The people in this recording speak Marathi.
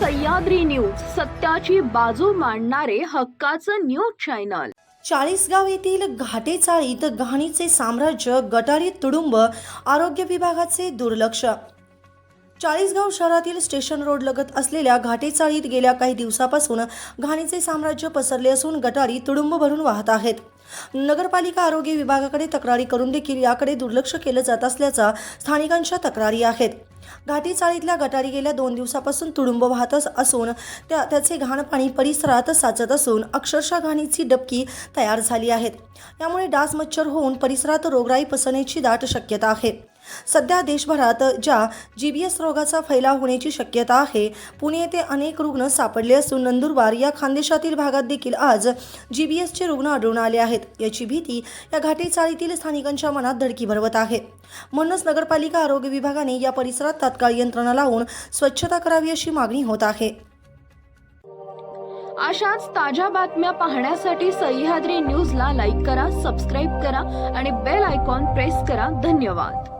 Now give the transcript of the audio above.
सह्याद्री न्यूज सत्याची बाजू मांडणारे हक्काचं न्यूज चॅनल. चाळीसगाव येथील घाटे चाळीत घाणीचे साम्राज्य गटारी तुडुंब आरोग्य विभागाचे दुर्लक्ष. चाळीसगाव शहरातील स्टेशन रोड लगत असलेल्या घाटे चाळीत गेल्या काही दिवसापासून घाणीचे साम्राज्य पसरले असून गटारी तुडुंब भरून वाहत आहेत. नगरपालिका आरोग्य विभागाकडे तक्रारी करून देखील याकडे दुर्लक्ष केलं जात असल्याचा स्थानिकांच्या तक्रारी आहेत. घाटी चाळीतल्या गटारी गेल्या दोन दिवसापासून तुडुंब वाहत असून त्या त्याचे घाण पाणी परिसरात साचत असून अक्षरशः घाणीची डबकी तयार झाली आहेत. यामुळे डास मच्छर होऊन परिसरात रोगराई पसरण्याची दाट शक्यता आहे. सध्या देशभरात ज्या जी बी एस रोगाचा फैलाव होण्याची शक्यता आहे पुणे येथे अनेक रुग्ण सापडले असून नंदुरबार या खानदेशातील भागात देखील आज जी बी एसचे रुग्ण आढळून आले आहेत. याची भीती या घाटी चाळीतील स्थानिकांच्या मनात धडकी भरवत आहे. म्हणूनच नगरपालिका आरोग्य विभागाने या परिसरात तात्काळ यंत्रणा लावून स्वच्छता करावी अशी मागणी होत आहे. अशाच ताज्या बातम्या पाहण्यासाठी सह्याद्री न्यूजला लाईक करा सबस्क्राईब करा आणि बेल आयकॉन प्रेस करा. धन्यवाद.